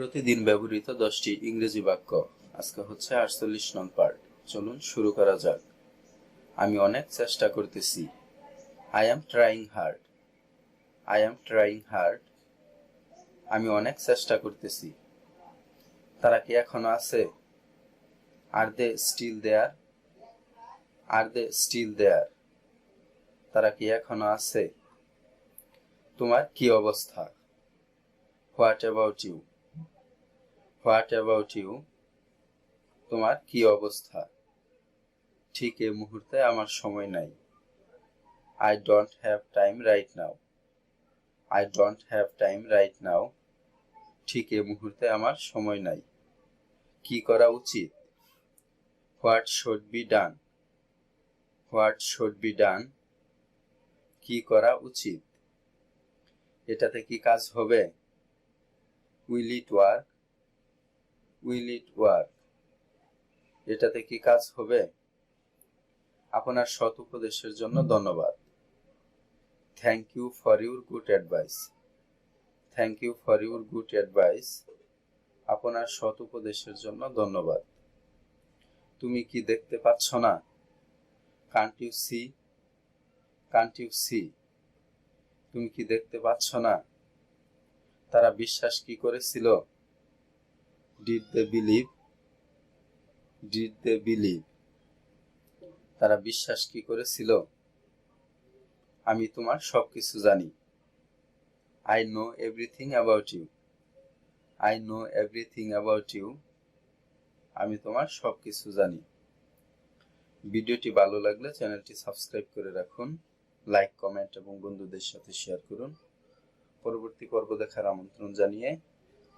প্রতিদিন ব্যবহৃত দশটি ইংরেজি বাক্য। আজকে হচ্ছে আটচল্লিশ নং পার্ট চলুন শুরু করা যাক। আমি অনেক চেষ্টা করতেছি। I am trying hard I am trying hard আমি অনেক চেষ্টা করতেছি। তারা কি এখনও আছে? আর দে still there R they still there তারা কি এখনও আছে? তোমার কি অবস্থা? What about you what about you? তোমার কি অবস্থা? ঠিক এই মুহূর্তে আমার সময় নাই। I don't have time right now I don't have time right now ঠিক এই মুহূর্তে আমার সময় নাই। কি করা উচিত? What should be done what should be done কি করা উচিত? এটাতে কি কাজ হবে? Will it work will it work? এটাতে কি কাজ হবে? আপনার সৎ উপদেশের জন্য ধন্যবাদ। Thank you for your good advice thank you for your good advice আপনার সৎ উপদেশের জন্য ধন্যবাদ। তুমি কি দেখতে পাচ্ছ না? Can't you see can't you see তুমি কি দেখতে পাচ্ছ না? তারা বিশ্বাস কি করেছিল? Did they believe did they believe তারা বিশ্বাস কি করেছিল? আমি তোমার সব কিছু জানি। I know everything about you I know everything about you আমি তোমার সব কিছু জানি। ভিডিওটি ভালো লাগলে চ্যানেলটি সাবস্ক্রাইব করে রাখুন। লাইক কমেন্ট এবং বন্ধুদের সাথে শেয়ার করুন। পরবর্তী পর্ব দেখার আমন্ত্রণ জানিয়ে